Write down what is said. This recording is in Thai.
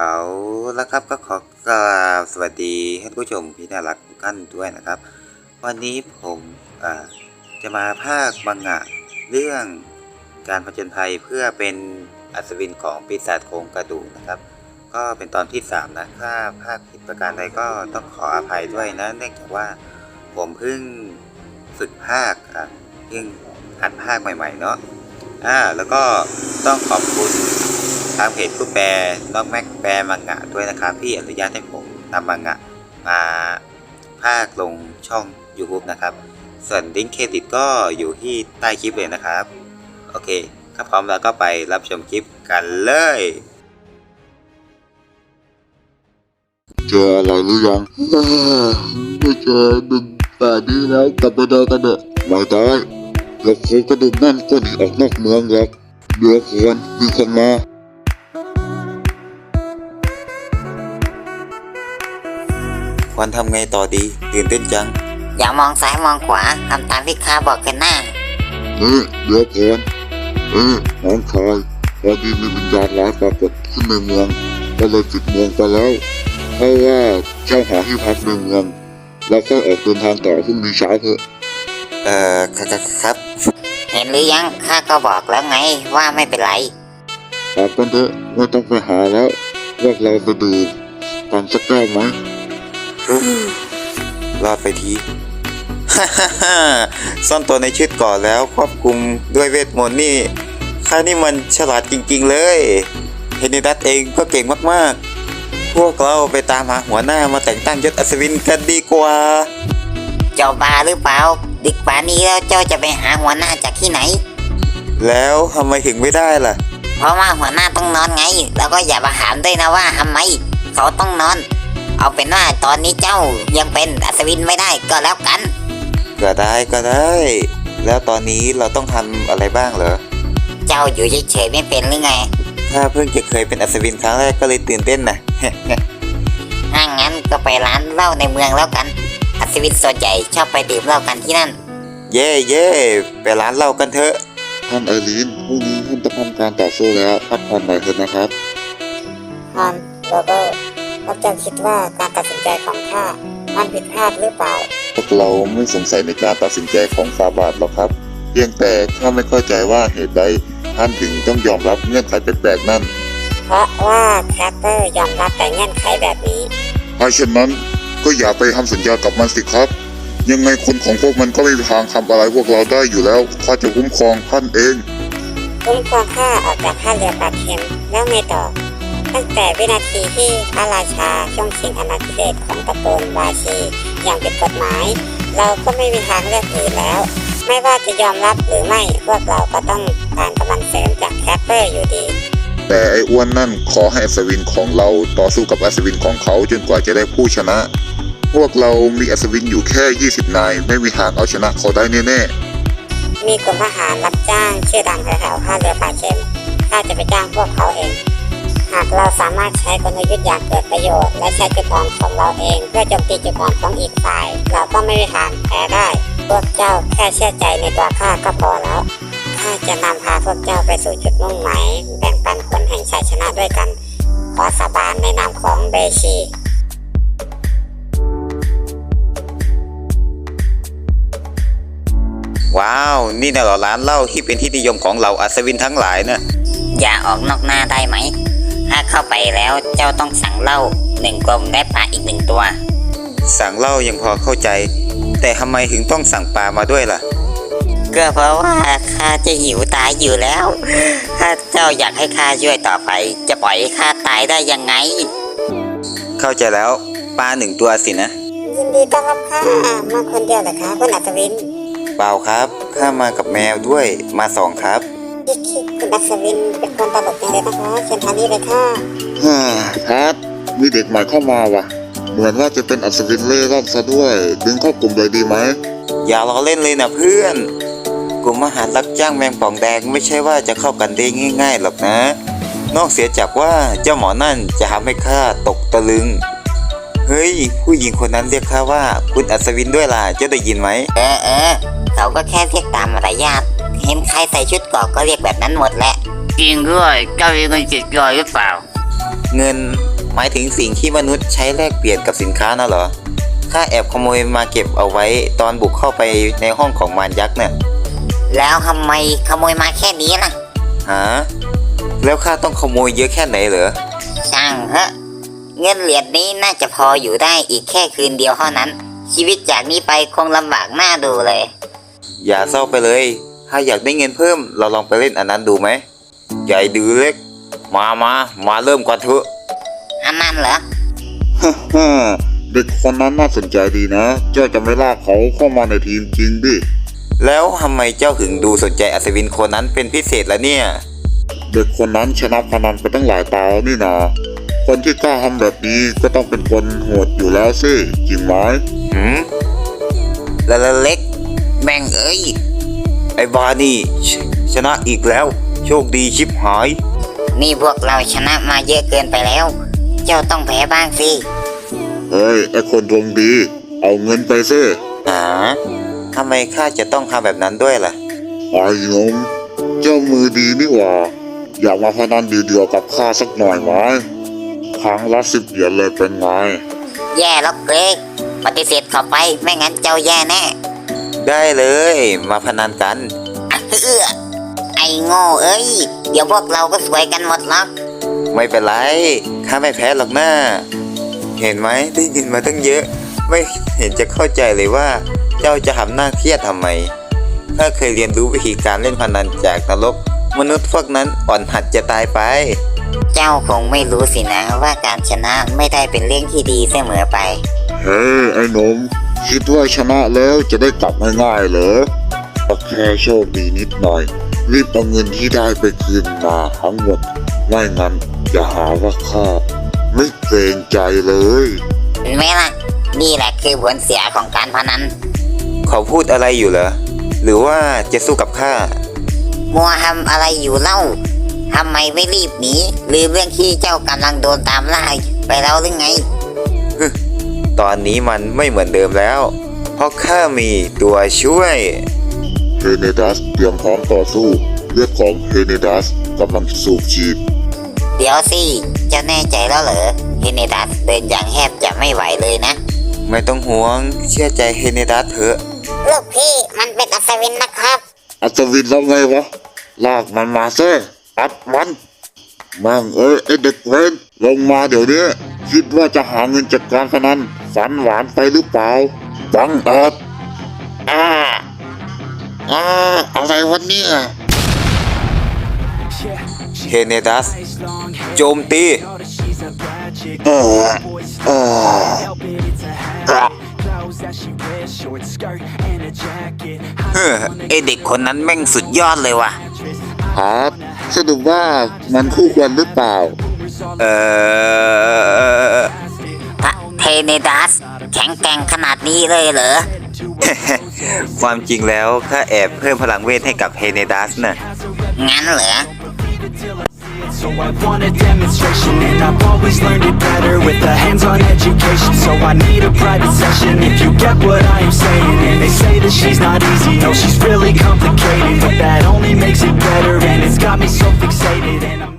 เอาละครับก็ขอกราบสวัสดีท่านผู้ชมที่น่ารักทุกท่านด้วยนะครับ วันนี้ผมจะมาภาคบังงะเรื่องการผจญภัยเพื่อเป็นอัศวินของปีศาจโครงกระดูกนะครับ ก็เป็นตอนที่ 3 นะถ้าภาคผิดประการใดก็ต้องขออภัยด้วยนะเนื่องจากว่าผมเพิ่งฝึกภาคอะเพิ่งหัดภาคใหม่ๆเนาะอ่าแล้วก็ต้องขอบคุณ ทางเพจผู้แปลน้องแม็กแปลมังงะด้วยนะครับที่อนุญาตให้ผมนำมังงะมาภาคลงช่อง YouTube นะครับ ส่วนลิงก์เครดิตก็อยู่ที่ใต้คลิปเลยนะครับ โอเคถ้าพร้อมแล้วก็ไปรับชมคลิปกันเลยเจออะไรหรือยังไม่เจอหนึ่งป่านี้แล้วกลับไปเดินกันเถอะไม่ได้เราโคงกระดูกนั่นก็หนีออกนอกเมืองหรอกเดี๋ยวควรมีคนมา ควรทำไงต่อดี ตื่นเต้นจัง อย่ามองซ้ายมองขวาทำตามที่ข้าบอกกันหน้านี่เดี๋ยวก่อนเออน้องชายพอดีมีวิญญาณร้ายปรากฏขึ้นในเมืองก็เลยปิดเมืองไปแล้วเพราะว่าเจ้าหาที่พักในเมืองแล้วก็ออกเดินทางต่อพรุ่งนี้เช้าเถอะเอ่อครับครับเห็นหรือยังข้าก็บอกแล้วไงว่าไม่เป็นไร กลับกันเถอะไม่ต้องไปหาแล้วพวกเราไปดื่มกันสักแก้วไหม รอดไปทีซ่อนตัวในชุดก่อนแล้วควบคุมด้วยเวทมนต์นี่ข้านี่มันฉลาดจริงๆเลยเฮนิดัตเองก็เก่งมากๆ พวกเราไปตามหาหัวหน้ามาแต่งตั้งยศอัศวินกันดีกว่า เจ้าบาหรือเปล่าดึกป่านนี้แล้วเจ้าจะไปหาหัวหน้าจากที่ไหน แล้วทำไมถึงไม่ได้ล่ะ เพราะว่าหัวหน้าต้องนอนไง แล้วก็อย่ามาถามด้วยนะว่าทำไม เขาต้องนอน เอาเป็นว่าตอนนี้เจ้ายังเป็นอัศวินไม่ได้ก็แล้วกัน ก็ได้ก็ได้ แล้วตอนนี้เราต้องทำอะไรบ้างเหรอ เจ้าอยู่เฉยๆไม่เป็นหรือไงถ้าเพิ่งจะเคยเป็นอัศวินครั้งแรกก็เลยตื่นเต้นนะ ถ้างั้นก็ไปร้านเหล้าในเมืองแล้วกัน อัศวินส่วนใหญ่ชอบไปดื่มเหล้ากันที่นั่น เย่เย่ไปร้านเหล้ากันเถอะ ท่านไอรีนพรุ่งนี้ท่านจะทำการต่อสู้แล้วพักผ่อนหน่อยเถอะนะครับ ฮอนโรเบอร์ พวกเจ้าคิดว่าการตัดสินใจของข้ามันผิดพลาดหรือเปล่า พวกเราไม่สงสัยในการตัดสินใจของฟาบาทหรอกครับเพียงแต่ข้าไม่เข้าใจว่าเหตุใดท่านถึงต้องยอมรับเงื่อนไขแปลกๆนั่น เพราะว่าแคปเปอร์ยอมรับแต่เงื่อนไขแบบนี้ ถ้าเช่นนั้นก็อย่าไปทำสัญญากับมันสิครับ ยังไงคนของพวกมันก็ไม่มีทางทำอะไรพวกเราได้อยู่แล้วข้าจะคุ้มครองท่านเอง คุ้มครองข้าออกจากท่าเรือปากเข็มแล้วไงต่อ ตั้งแต่วินาทีที่พระราชาช่วงชิงอาณาธิเบศของตระกูลวาชีอย่างผิดกฎหมาย เราก็ไม่มีทางเลือกอื่นแล้ว ไม่ว่าจะยอมรับหรือไม่พวกเราก็ต้องการกำลังเสริมจากแคปเปอร์อยู่ดีแต่ไอ้อ้วนนั่นขอให้อัศวินของเราต่อสู้กับอัศวินของเขาจนกว่าจะได้ผู้ชนะ พวกเรามีอัศวินอยู่แค่ 20 นาย ไม่มีทางเอาชนะเขาได้แน่มีกลุ่มทหารรับจ้างชื่อดังแถวๆท่าเรือปากเข็มข้าจะไปจ้างพวกเขาเอง หากเราสามารถใช้กลยุทธ์อย่างเกิดประโยชน์ และใช้จุดอ่อนของเราเอง เพื่อโจมตีจุดอ่อนของอีกฝ่าย เราก็ไม่มีทางแพ้ได้ พวกเจ้าแค่เชื่อใจในตัวข้าก็พอแล้วข้าจะนำพาพวกเจ้าไปสู่จุดมุ่งหมายแบ่งปันผลแห่งชัยชนะด้วยกัน ขอสาบานในนามของเบชีว้าว นี่น่ะเหรอร้านเหล้าที่เป็นที่นิยมของเหล่าอัศวินทั้งหลายนะ อย่าออกนอกหน้าได้ไหมถ้าเข้าไปแล้วเจ้าต้องสั่งเหล้าหนึ่งกลมและปลาอีกหนึ่งตัว สั่งเหล้ายังพอเข้าใจ แต่ทำไมถึงต้องสั่งปลามาด้วยล่ะ ก็เพราะว่าข้าจะหิวตายอยู่แล้ว ถ้าเจ้าอยากให้ข้าช่วยต่อไป จะปล่อยให้ข้าตายได้ยังไง เข้าใจแล้วปลาหนึ่งตัวสินะ ยินดีต้อนรับค่ะมาคนเดียวเหรอคะคุณอัศวินเปล่าครับข้ามากับแมวด้วยมาสองครับ คิดคิดคุณ อัศวินเป็นคนตลกจังเลยนะคะเชิญทางนี้เลยค่ะๆฮ่าทัดมีเด็กใหม่เข้ามาว่ะ เหมือนว่าจะเป็นอัศวินเล่ร่อนซะด้วยดึงเข้ากลุ่มเลยดีไหมอย่าล้อเล่นเลยนะเพื่อน กลุ่มอาหารรับจ้างแมงป่องแดงไม่ใช่ว่าจะเข้ากันได้ง่าย ๆหรอกนะ นอกเสียจากว่าเจ้าหมอนั่นจะทำให้ข้าตกตะลึง เฮ้ย ผู้หญิงคนนั้นเรียกข้าว่าคุณอัศวินด้วยล่ะเจะได้ยินไหมเออเออเขาก็แค่เรียกตามมารยาท เห็นใครใส่ชุดเกราะก็เรียกแบบนั้นหมดแหละ จริงด้วยเจ้าเองเป็นจิตย่อยหรือเปล่า เงินหมายถึงสิ่งที่มนุษย์ใช้แลกเปลี่ยนกับสินค้าน่ะเหรอข้าแอบขโมยมาเก็บเอาไว้ตอนบุกเข้าไปในห้องของมารยักษ์เนี่ยแล้วทำไมขโมยมาแค่นี้ล่ะฮะแล้วข้าต้องขโมยเยอะแค่ไหนเหรอช่างเถอะเงินเหรียญนี้น่าจะพออยู่ได้อีกแค่คืนเดียวเท่านั้น ชีวิตจากนี้ไปคงลำบากหน้าดูเลย อย่าเศร้าไปเลย ถ้าอยากได้เงินเพิ่ม เราลองไปเล่นอันนั้นดูไหม ใหญ่ดือเล็ก มามามาเริ่มก่อนเถอะอันนั้นเหรอฮ่าเด็กคนนั้นน่าสนใจดีนะ เจ้าจะไม่ลากเขาเข้ามาในทีมจริงดิ แล้วทำไมเจ้าถึงดูสนใจอัศวินคนนั้นเป็นพิเศษละเนี่ย เด็กคนนั้นชนะพนันไปตั้งหลายตาแล้วนี่นาคนที่กล้าทำแบบนี้ก็ต้องเป็นคนโหดอยู่แล้วสิจริงไหมหืมละละเล็กแม่งเอ้ย ไอ้บานี่ชชนะอีกแล้ว โชคดีชิบหาย นี่พวกเราชนะมาเยอะเกินไปแล้ว เจ้าต้องแพ้บ้างสิเฮ้ยไอคนดวงดี เอาเงินไปสิหาทำไมข้าจะต้องทำแบบนั้นด้วยล่ะ ไอ้หนมเจ้ามือดีนี่หว่า อยากมาพนันเดียวๆกับข้าสักหน่อยไหมครั้งละสิบเหรียญเลยเป็นไง แย่แล้วเกรกปฏิเสธเข้าไปไม่งั้นเจ้าแย่แน่ ได้เลย มาพนันกันอะเอื้อไอ้โง่เอ้ย เดี๋ยวพวกเราก็สวยกันหมดหรอกไม่เป็นไรข้าไม่แพ้หรอกนะเห็นไหมได้ยินมาตั้งเยอะ ไม่เห็นจะเข้าใจเลยว่า เจ้าจะทำหน้าเครียดทำไมถ้าเคยเรียนรู้วิธีการเล่นพนันจากนรก มนุษย์พวกนั้นอ่อนหัดจะตายไป เจ้าคงไม่รู้สินะว่าการชนะไม่ได้เป็นเรื่องที่ดีเสมอไป เฮ้ยไอ้หนม คิดว่าชนะแล้วจะได้กลับง่ายๆเหรอก็แค่โชคดีนิดหน่อย รีบเอาเงินที่ได้ไปคืนมาทั้งหมดไม่งั้นอย่าหาว่าข้าไม่เกรงใจเลยเห็นไหมล่ะ นี่แหละคือผลเสียของการพนัน เขาพูดอะไรอยู่เหรอ หรือว่าจะสู้กับข้า มัวทำอะไรอยู่เล่าทำไมไม่รีบหนีลืมเรื่องที่เจ้ากำลังโดนตามล่าไปแล้วหรือไง ตอนนี้มันไม่เหมือนเดิมแล้ว เพราะข้ามีตัวช่วยเฮเนดัสเตรียมพร้อมต่อสู้เลือดของเฮเนดัสกำลังสูบฉีดเดี๋ยวสิเจะแน่ใจแล้วเหรอเฮเนดัสเดินอย่างแทบจะไม่ไหวเลยนะ ไม่ต้องห่วงเชื่อใจเฮเนดัสเถอะ ลูกพี่มันเป็นอัศวินนะครับ อัศวินแล้วไงวะลากมันมาเซ่อัดมันมั่งเอ้ยไอเด็กเวนลงมาเดี๋ยวนี้คิดว่าจะหาเงินจากการพนันฝันหวานไปหรือเปล่าบังเอิญอ่าอ่าอะไรวะเนี่ยเฮเนดัส โจมตีเออเอออะเฮ้อไอเด็กคนนั้นแม่งสุดยอดเลยว่ะครับสรุปว่ามันคู่ควรหรือเปล่า เออพระ เทเนดัสแข็งแกร่งขนาดนี้เลยเหรอ ความจริงแล้วข้าแอบเพิ่มพลังเวทให้กับเฮเนดัสน่ะ งั้นเหรอ So I want a demonstration And I've always learned it better With a hands-on education So I need a private session If you get what I am saying And they say that she's not easy No, she's really complicated But that only makes it better And it's got me so fixated And I'm